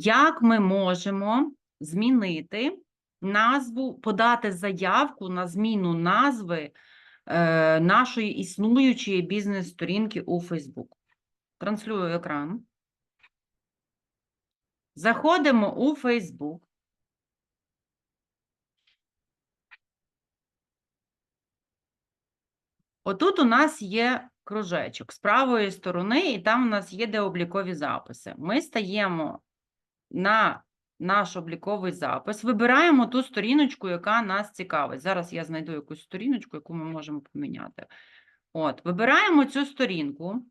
Як ми можемо змінити назву, подати заявку на зміну назви е, нашої існуючої бізнес-сторінки у Facebook? Транслюю екран. Заходимо у Facebook. Отут у нас є кружечок з правої сторони, і там у нас є де облікові записи. Ми стаємо на наш обліковий запис, вибираємо ту сторіночку, яка нас цікавить. Зараз я знайду якусь сторіночку, яку ми можемо поміняти. От, вибираємо цю сторінку.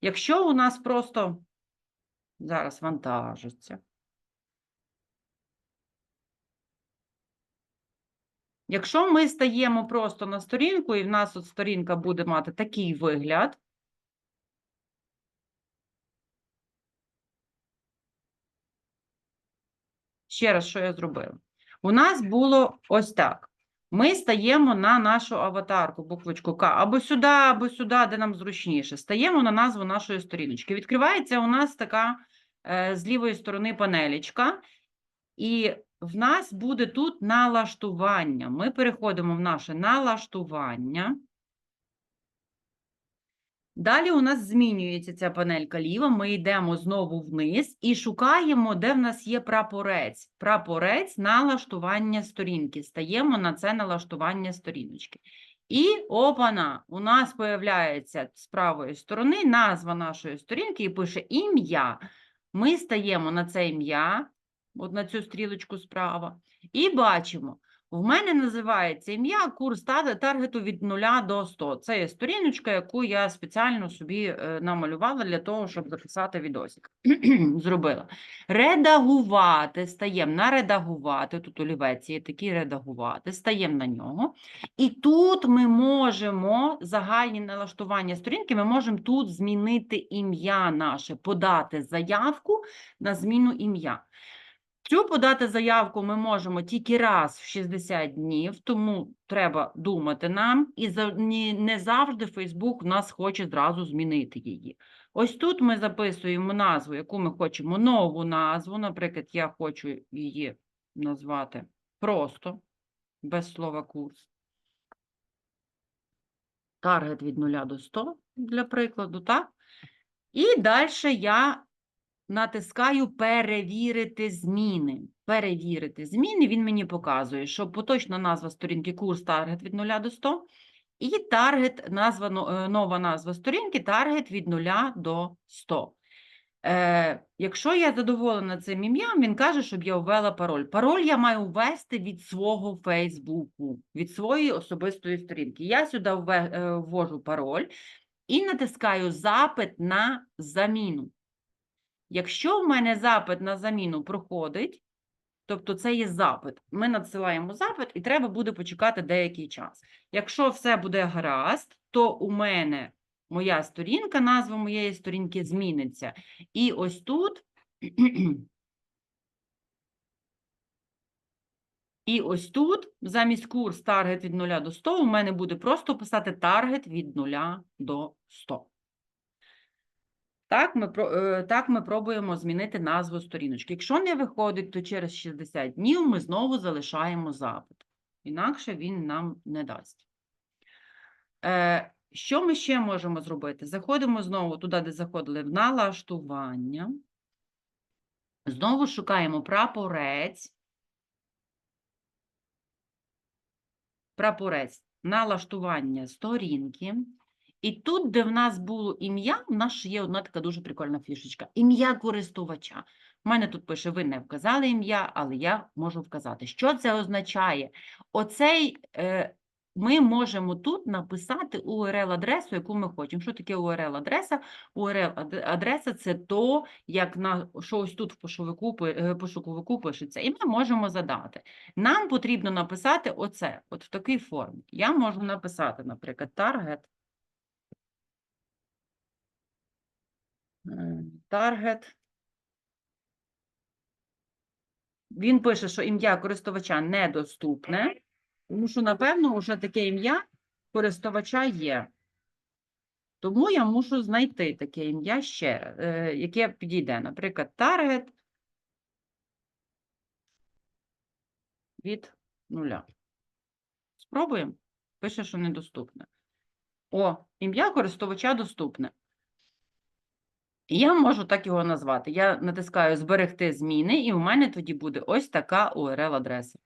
Якщо у нас просто зараз вантажиться. Якщо ми стаємо просто на сторінку, і в нас от сторінка буде мати такий вигляд, ще раз, що я зробила? У нас було ось так. Ми стаємо на нашу аватарку, буквочку К, або сюди, або сюди, де нам зручніше. Стаємо на назву нашої сторіночки. Відкривається у нас така е, з лівої сторони панелічка, і в нас буде тут налаштування. Ми переходимо в наше налаштування. Далі у нас змінюється ця панелька ліва. Ми йдемо знову вниз і шукаємо, де в нас є прапорець. Прапорець налаштування сторінки. Стаємо на це налаштування сторіночки. І опана, у нас появляється з правої сторони назва нашої сторінки і пише ім'я. Ми стаємо на це ім'я, от на цю стрілочку справа, і бачимо, в мене називається ім'я курс таргету від 0 до 100. Це є сторіночка, яку я спеціально собі е, намалювала для того, щоб записати відосик. Зробила. Редагувати, стаємо на редагувати, тут олівець є такий редагувати, стаємо на нього. І тут ми можемо загальні налаштування сторінки, ми можемо тут змінити ім'я наше, подати заявку на зміну ім'я. Цю подати заявку ми можемо тільки раз в 60 днів, тому треба думати нам, і не завжди Facebook нас хоче зразу змінити її. Ось тут ми записуємо назву, яку ми хочемо, нову назву. Наприклад, я хочу її назвати просто, без слова курс. Таргет від 0 до 100, для прикладу, так? І далі я натискаю перевірити зміни. Перевірити зміни, він мені показує, що поточна назва сторінки курс таргет від 0 до 100, і таргет, назва, е, нова назва сторінки таргет від 0 до 100. Е, якщо я задоволена цим ім'ям, він каже, щоб я ввела пароль. Пароль я маю ввести від свого Фейсбуку, від своєї особистої сторінки. Я сюди е, ввожу пароль і натискаю запит на заміну. Якщо в мене запит на заміну проходить, тобто це є запит, ми надсилаємо запит і треба буде почекати деякий час. Якщо все буде гаразд, то у мене моя сторінка, назва моєї сторінки зміниться. І ось тут. І ось тут замість курс таргет від 0 до 100 у мене буде просто писати таргет від 0 до 100. Так ми, е, так ми пробуємо змінити назву сторіночки. Якщо не виходить, то через 60 днів ми знову залишаємо запит. Інакше він нам не дасть. Е, що ми ще можемо зробити? Заходимо знову туди, де заходили, в налаштування. Знову шукаємо прапорець. Прапорець налаштування сторінки. І тут, де в нас було ім'я, в нас є одна така дуже прикольна фішечка. Ім'я користувача. У мене тут пише, ви не вказали ім'я, але я можу вказати. Що це означає? Оцей е, ми можемо тут написати URL-адресу, яку ми хочемо. Що таке URL-адреса? URL-адреса – це то, як на що ось тут в пошуковику, е, пошуковику пишеться. І ми можемо задати. Нам потрібно написати оце, от в такій формі. Я можу написати, наприклад, target. Таргет. Він пише, що ім'я користувача недоступне, тому що, напевно, вже таке ім'я користувача є. Тому я мушу знайти таке ім'я ще, е, яке підійде. Наприклад, таргет від нуля. Спробуємо. Пише, що недоступне. О, ім'я користувача доступне. Я можу так його назвати. Я натискаю Зберегти зміни, і у мене тоді буде ось така URL-адреса.